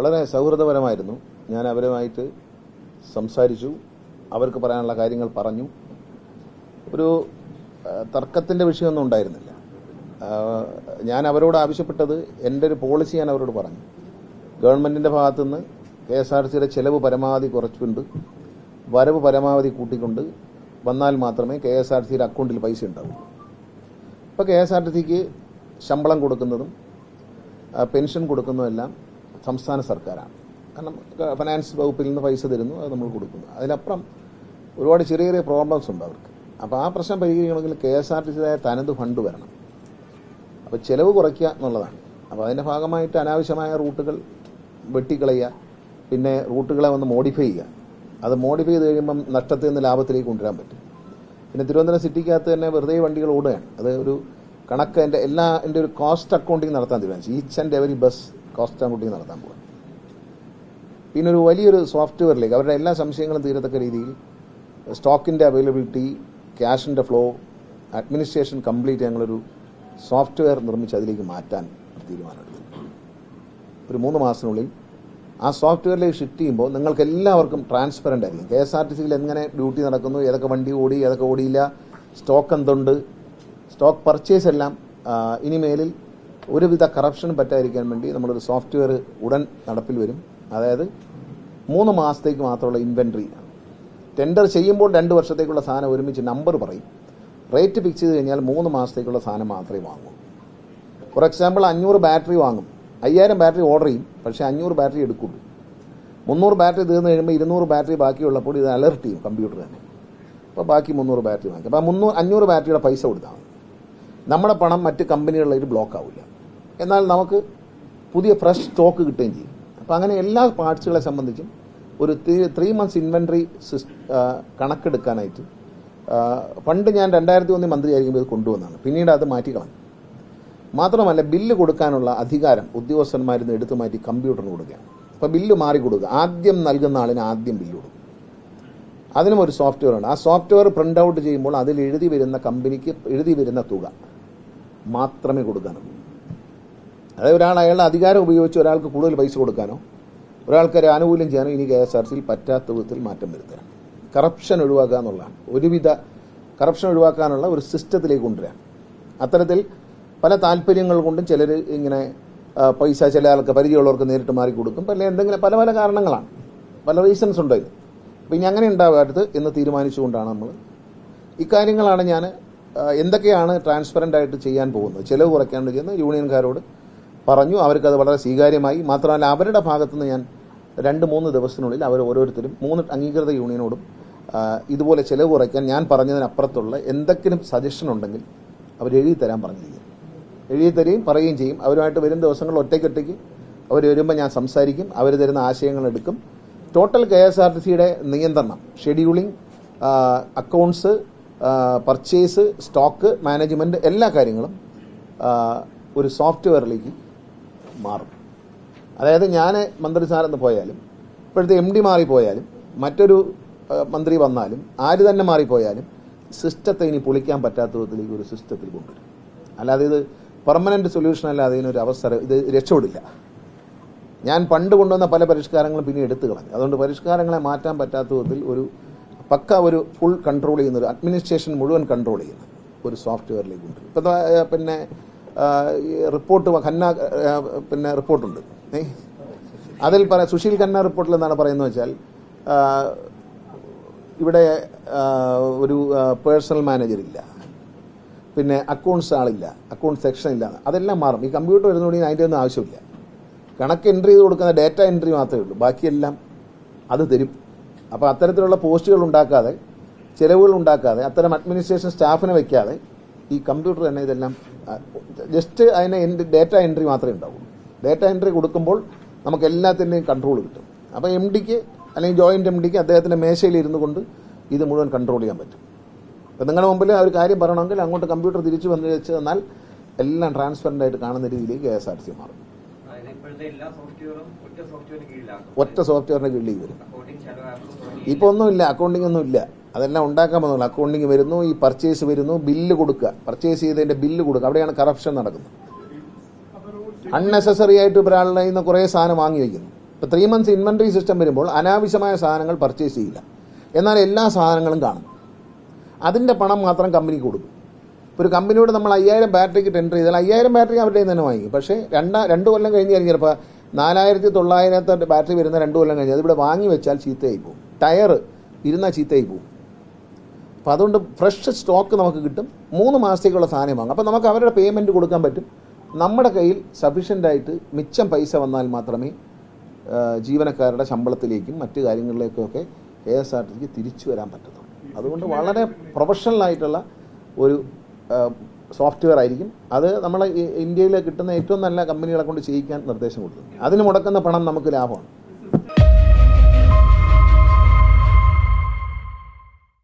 വളരെ സൗഹൃദപരമായിരുന്നു. ഞാൻ അവരുമായിട്ട് സംസാരിച്ചു. അവർക്ക് പറയാനുള്ള കാര്യങ്ങൾ പറഞ്ഞു. ഒരു തർക്കത്തിന്റെ വിഷയമൊന്നും ഉണ്ടായിരുന്നില്ല. ഞാൻ അവരോട് ആവശ്യപ്പെട്ടത് എന്റെ ഒരു പോളിസി ഞാൻ അവരോട് പറഞ്ഞു. ഗവൺമെന്റിന്റെ ഭാഗത്തുനിന്ന് കെ എസ് ആർ സിയുടെ ചെലവ് പരമാവധി കുറച്ചുകൊണ്ട് വരവ് പരമാവധി കൂട്ടിക്കൊണ്ട് വന്നാൽ മാത്രമേ കെ എസ് ആർ സിയുടെ അക്കൗണ്ടിൽ പൈസ ഉണ്ടാവൂ. അപ്പോൾ കെ എസ് ആർ ടി സിക്ക് ശമ്പളം കൊടുക്കുന്നതും പെൻഷൻ കൊടുക്കുന്നതും കൊടുക്കുന്നതെല്ലാം സംസ്ഥാന സർക്കാരാണ്. കാരണം ഫൈനാൻസ് വകുപ്പിൽ നിന്ന് പൈസ തരുന്നു അത് നമ്മൾ കൊടുക്കുന്നു. അതിനപ്പുറം ഒരുപാട് ചെറിയ ചെറിയ പ്രോബ്ലംസ് ഉണ്ട് അവർക്ക്. അപ്പോൾ ആ പ്രശ്നം പരിഹരിക്കണമെങ്കിൽ കെ എസ് ആർ ടി സിതായ തനത് ഫണ്ട് വരണം. അപ്പോൾ ചെലവ് കുറയ്ക്കുക എന്നുള്ളതാണ്. അപ്പോൾ അതിന്റെ ഭാഗമായിട്ട് അനാവശ്യമായ റൂട്ടുകൾ വെട്ടിക്കളയുക പിന്നെ റൂട്ടുകളെ ഒന്ന് മോഡിഫൈ ചെയ്യുക. അത് മോഡിഫൈ ചെയ്ത് കഴിയുമ്പം നഷ്ടത്തിൽ നിന്ന് ലാഭത്തിലേക്ക് കൊണ്ടുവരാൻ പറ്റും. പിന്നെ തിരുവനന്തപുരം സിറ്റിക്കകത്ത് തന്നെ വെറുതെ വണ്ടികൾ ഓടുകയാണ്. അത് ഒരു കണക്ക് എന്റെ എല്ലാ എന്റെ ഒരു കോസ്റ്റ് അക്കൗണ്ടിങ് നടത്താൻ തീരുമാനിച്ചു. Each and every bus cost accounting നടത്താൻ പോകുന്നത് പിന്നെ ഒരു വലിയൊരു സോഫ്റ്റ്വെയറിലേക്ക് അവരുടെ എല്ലാ സംശയങ്ങളും തീരത്തക്ക രീതിയിൽ സ്റ്റോക്കിന്റെ അവൈലബിലിറ്റി ക്യാഷിന്റെ ഫ്ലോ അഡ്മിനിസ്ട്രേഷൻ കംപ്ലീറ്റ് ഞങ്ങളൊരു സോഫ്റ്റ്വെയർ നിർമ്മിച്ച് അതിലേക്ക് മാറ്റാൻ തീരുമാനമെടുത്തു ഒരു മൂന്ന് മാസത്തിനുള്ളിൽ ആ സോഫ്റ്റ്വെയറിലേക്ക് ഷിഫ്റ്റ് ചെയ്യുമ്പോൾ നിങ്ങൾക്ക് എല്ലാവർക്കും ട്രാൻസ്പെറന്റ് ആയിരിക്കും. കെ എസ് ആർ ടി സിയിൽ എങ്ങനെ ഡ്യൂട്ടി നടക്കുന്നു ഏതൊക്കെ വണ്ടി ഓടി ഏതൊക്കെ ഓടിയില്ല സ്റ്റോക്ക് എന്തുണ്ട് സ്റ്റോക്ക് പർച്ചേസ് എല്ലാം ഇനിമേലിൽ ഒരുവിധ കറപ്ഷൻ പറ്റാതിരിക്കാൻ വേണ്ടി നമ്മളൊരു സോഫ്റ്റ്വെയർ ഉടൻ നടപ്പിൽ വരും. അതായത് മൂന്ന് മാസത്തേക്ക് മാത്രമുള്ള ഇൻവെൻട്രി ടെൻഡർ ചെയ്യുമ്പോൾ രണ്ട് വർഷത്തേക്കുള്ള സാധനം ഒരുമിച്ച് നമ്പർ പറയും. റേറ്റ് ഫിക്സ് ചെയ്ത് കഴിഞ്ഞാൽ മൂന്ന് മാസത്തേക്കുള്ള സാധനം മാത്രമേ വാങ്ങൂ. ഫോർ എക്സാമ്പിൾ അഞ്ഞൂറ് ബാറ്ററി വാങ്ങും. അയ്യായിരം ബാറ്ററി ഓർഡർ ചെയ്യും. പക്ഷേ അഞ്ഞൂറ് ബാറ്ററി എടുക്കുള്ളൂ. മുന്നൂറ് ബാറ്ററി തീർന്നു കഴിയുമ്പോൾ ഇരുന്നൂറ് ബാറ്ററി ബാക്കിയുള്ളപ്പോൾ ഇത് അലർട്ട് ചെയ്യും കമ്പ്യൂട്ടർ തന്നെ. അപ്പോൾ ബാക്കി മുന്നൂറ് ബാറ്ററി വാങ്ങിക്കും അപ്പോൾ മുന്നൂറ് അഞ്ഞൂറ് ബാറ്ററിയുടെ പൈസ കൊടുത്താൽ മതി. നമ്മുടെ പണം മറ്റ് കമ്പനികളിലേക്ക് ബ്ലോക്ക് ആവില്ല. എന്നാൽ നമുക്ക് പുതിയ ഫ്രഷ് സ്റ്റോക്ക് കിട്ടുകയും ചെയ്യും. അപ്പോൾ അങ്ങനെ എല്ലാ പാർട്സുകളെ സംബന്ധിച്ചും ഒരു ത്രീ മന്ത്സ് ഇൻവെന്ററി കണക്കെടുക്കാനായിട്ട് പണ്ട് ഞാൻ രണ്ടായിരത്തി ഒന്നിൽ മന്ത്രിയായിരിക്കുമ്പോൾ ഇത് കൊണ്ടുവന്നാണ് പിന്നീട് അത് മാറ്റിക്കളഞ്ഞു. മാത്രമല്ല ബില്ല് കൊടുക്കാനുള്ള അധികാരം ഉദ്യോഗസ്ഥന്മാരിൽ നിന്ന് എടുത്തു മാറ്റി കമ്പ്യൂട്ടറിന് കൊടുക്കുകയാണ്. അപ്പോൾ ബില്ല് മാറി കൊടുക്കുക. ആദ്യം നൽകുന്ന ആളിന് ആദ്യം ബില്ല് കൊടുക്കും. അതിനും ഒരു സോഫ്റ്റ്വെയർ ഉണ്ട്. ആ സോഫ്റ്റ്വെയർ പ്രിന്റ് ഔട്ട് ചെയ്യുമ്പോൾ അതിൽ എഴുതി വരുന്ന കമ്പനിക്ക് എഴുതി വരുന്ന തുക മാത്രമേ കൊടുക്കാനുള്ളൂ. അതായത് ഒരാൾ അയാളുടെ അധികാരം ഉപയോഗിച്ച് ഒരാൾക്ക് കൂടുതൽ പൈസ കൊടുക്കാനോ ഒരാൾക്ക് ഒരു ആനുകൂല്യം ചെയ്യാനോ ഇനി കെ എസ് ആർ സിയിൽ പറ്റാത്ത വിധത്തിൽ മാറ്റം വരുത്തുക. കറപ്ഷൻ ഒഴിവാക്കുക എന്നുള്ളതാണ്. ഒരുവിധ കറപ്ഷൻ ഒഴിവാക്കാനുള്ള ഒരു സിസ്റ്റത്തിലേക്ക് കൊണ്ടുവരാൻ അത്തരത്തിൽ പല താല്പര്യങ്ങൾ കൊണ്ടും ചിലർ ഇങ്ങനെ പൈസ ചില ആൾക്ക് പരിചയമുള്ളവർക്ക് നേരിട്ട് മാറി കൊടുക്കും. പല എന്തെങ്കിലും പല പല കാരണങ്ങളാണ്. പല റീസൺസ് ഉണ്ട് ഇത്. അപ്പം ഇനി അങ്ങനെ ഉണ്ടാവരുത് എന്ന് തീരുമാനിച്ചുകൊണ്ടാണ് നമ്മൾ ഇക്കാര്യങ്ങളാണ് ഞാൻ എന്തൊക്കെയാണ് ട്രാൻസ്പെറന്റ് ആയിട്ട് ചെയ്യാൻ പോകുന്നത്? ചിലവ് കുറയ്ക്കാണ്ട് ചെയ്യുന്നത് യൂണിയൻകാരോട് പറഞ്ഞു. അവർക്കത് വളരെ സ്വീകാര്യമായി. മാത്രമല്ല അവരുടെ ഭാഗത്തുനിന്ന് ഞാൻ രണ്ട് മൂന്ന് ദിവസത്തിനുള്ളിൽ അവർ ഓരോരുത്തരും മൂന്ന് അംഗീകൃത യൂണിയനോടും ഇതുപോലെ ചിലവ് കുറയ്ക്കാൻ ഞാൻ പറഞ്ഞതിനപ്പുറത്തുള്ള എന്തെങ്കിലും സജഷൻ ഉണ്ടെങ്കിൽ അവർ എഴുതി തരാൻ പറഞ്ഞിരിക്കും എഴുതി തരികയും പറയുകയും ചെയ്യും. അവരുമായിട്ട് വരും ദിവസങ്ങളിൽ ഒറ്റയ്ക്കൊറ്റയ്ക്ക് അവർ വരുമ്പോൾ ഞാൻ സംസാരിക്കും. അവർ തരുന്ന ആശയങ്ങൾ എടുക്കും. Total K S R T സിയുടെ നിയന്ത്രണം scheduling accounts purchase stock management എല്ലാ കാര്യങ്ങളും ഒരു സോഫ്റ്റ്വെയറിലേക്ക് മാറും. അതായത് ഞാൻ മന്ത്രിസ്ഥാനത്ത് പോയാലും ഇപ്പോഴത്തെ എം ഡി മാറിപ്പോയാലും മറ്റൊരു മന്ത്രി വന്നാലും ആര് തന്നെ മാറിപ്പോയാലും സിസ്റ്റത്തെ ഇനി പൊളിക്കാൻ പറ്റാത്ത വിധത്തിലേക്ക് ഒരു സിസ്റ്റത്തിൽ കൊണ്ടുവരും. അല്ലാതെ ഇത് പെർമനന്റ് സൊല്യൂഷൻ അല്ലാതെ ഇതിനൊരു അവസരം ഇത് രക്ഷപ്പെടില്ല. ഞാൻ പണ്ട് കൊണ്ടുവന്ന പല പരിഷ്കാരങ്ങളും പിന്നെ എടുത്തു കളഞ്ഞു. അതുകൊണ്ട് പരിഷ്കാരങ്ങളെ മാറ്റാൻ പറ്റാത്ത വിധത്തിൽ ഒരു പക്ക ഒരു ഫുൾ കൺട്രോൾ ചെയ്യുന്ന ഒരു അഡ്മിനിസ്ട്രേഷൻ മുഴുവൻ കൺട്രോൾ ചെയ്യുന്ന ഒരു സോഫ്റ്റ്വെയറിലേക്ക് കൊണ്ടുവരും. ഇപ്പം പിന്നെ റിപ്പോർട്ട് ഖന്ന പിന്നെ റിപ്പോർട്ടുണ്ട്. അതിൽ പറ സുശീൽ ഖന്ന റിപ്പോർട്ടിൽ എന്താണ് പറയുന്നത് വെച്ചാൽ ഇവിടെ ഒരു പേഴ്സണൽ മാനേജർ ഇല്ല. പിന്നെ അക്കൗണ്ട്സ് ആളില്ല. അക്കൗണ്ട് സെക്ഷൻ ഇല്ല. അതെല്ലാം മാറും. ഈ കമ്പ്യൂട്ടർ വരുന്നതുകൊണ്ട് അതിന്റെ ഒന്നും ആവശ്യമില്ല. കണക്ക് എൻട്രി ചെയ്ത് കൊടുക്കുന്ന ഡേറ്റ എൻട്രി മാത്രമേ ഉള്ളൂ. ബാക്കിയെല്ലാം അത് തരും. അപ്പോൾ അത്തരത്തിലുള്ള പോസ്റ്റുകൾ ഉണ്ടാക്കാതെ ചിലവുകൾ ഉണ്ടാക്കാതെ അത്തരം അഡ്മിനിസ്ട്രേഷൻ സ്റ്റാഫിനെ വെക്കാതെ ഈ കമ്പ്യൂട്ടർ തന്നെ ഇതെല്ലാം ജസ്റ്റ് അതിന് ഡേറ്റ എൻട്രി മാത്രമേ ഉണ്ടാവുള്ളൂ. ഡേറ്റ എൻട്രി കൊടുക്കുമ്പോൾ നമുക്ക് എല്ലാത്തിന്റെയും കൺട്രോൾ കിട്ടും. അപ്പോൾ എം ഡിക്ക് അല്ലെങ്കിൽ ജോയിന്റ് എം ഡിക്ക് അദ്ദേഹത്തിന്റെ മേശയിൽ ഇരുന്നു കൊണ്ട് ഇത് മുഴുവൻ കൺട്രോൾ ചെയ്യാൻ പറ്റും. അപ്പം നിങ്ങളുടെ മുമ്പിൽ ആ ഒരു കാര്യം പറയണമെങ്കിൽ അങ്ങോട്ട് കമ്പ്യൂട്ടർ തിരിച്ചു വന്ന് വെച്ച് തന്നാൽ എല്ലാം ട്രാൻസ്പെറന്റ് ആയിട്ട് കാണുന്ന രീതിയിലേക്ക് കെ എസ് ആർ സി മാറും അതായത് ഇപ്പോഴത്തെ എല്ലാ സോഫ്റ്റ്വെയറും ഒറ്റ സോഫ്റ്റ്വെയറിന്റെ കീഴിൽ വരും. അക്കൗണ്ടിങ് ഇപ്പൊ ഒന്നുമില്ല അക്കൗണ്ടിംഗ് ഒന്നും ഇല്ല അതെല്ലാം ഉണ്ടാക്കാൻ പോകുന്നില്ല അക്കൗണ്ടിങ് വരുന്നു ഈ പർച്ചേസ് വരുന്നു ബില്ല് കൊടുക്കുക. പർച്ചേസ് ചെയ്തതിന്റെ ബില്ല് കൊടുക്കുക. അവിടെയാണ് കറപ്ഷൻ നടക്കുന്നത്. അൺനെസസറി ആയിട്ട് ഒരാളുടെ നിന്ന് കുറേ സാധനം വാങ്ങി വയ്ക്കുന്നു. ഇപ്പൊ ത്രീ മന്ത്സ് ഇൻവെന്ററി സിസ്റ്റം വരുമ്പോൾ അനാവശ്യമായ സാധനങ്ങൾ പർച്ചേസ് ചെയ്യില്ല. എന്നാൽ എല്ലാ സാധനങ്ങളും കാണും. അതിന്റെ പണം മാത്രം കമ്പനിക്ക് കൊടുക്കും. ഒരു കമ്പനിയോട് നമ്മൾ അയ്യായിരം ബാറ്ററിക്ക് ടെൻഡർ ചെയ്താൽ അയ്യായിരം ബാറ്ററി അവരുടെ തന്നെ വാങ്ങി പക്ഷേ രണ്ടാ രണ്ട് കൊല്ലം കഴിഞ്ഞ് കഴിഞ്ഞാൽ ചിലപ്പോൾ നാലായിരത്തി തൊള്ളായിരത്തെ ബാറ്ററി വരുന്ന രണ്ട് കൊല്ലം കഴിഞ്ഞാൽ അതിവിടെ വാങ്ങി വെച്ചാൽ ചീത്തയായി പോകും. ടയർ ഇരുന്നാൽ ചീത്തയായി പോകും. അപ്പോൾ അതുകൊണ്ട് ഫ്രഷ് സ്റ്റോക്ക് നമുക്ക് കിട്ടും. മൂന്ന് മാസത്തേക്കുള്ള സാധനം വാങ്ങും. അപ്പോൾ നമുക്ക് അവരുടെ പേയ്മെന്റ് കൊടുക്കാൻ പറ്റും. നമ്മുടെ കയ്യിൽ സഫീഷ്യന്റായിട്ട് മിച്ചം പൈസ വന്നാൽ മാത്രമേ ജീവനക്കാരുടെ ശമ്പളത്തിലേക്കും മറ്റു കാര്യങ്ങളിലേക്കൊക്കെ കെ എസ് ആർ ടി സിക്ക് തിരിച്ചു വരാൻ പറ്റത്തുള്ളൂ. അതുകൊണ്ട് വളരെ പ്രൊഫഷണൽ ആയിട്ടുള്ള ഒരു സോഫ്റ്റ്വെയർ ആയിരിക്കും. അത് നമ്മളെ ഇന്ത്യയിൽ കിട്ടുന്ന ഏറ്റവും നല്ല കമ്പനികളെ കൊണ്ട് ചെയ്യിക്കാൻ നിർദ്ദേശം കൊടുക്കും. അതിന് മുടക്കുന്ന പണം നമുക്ക് ലാഭമാണ്.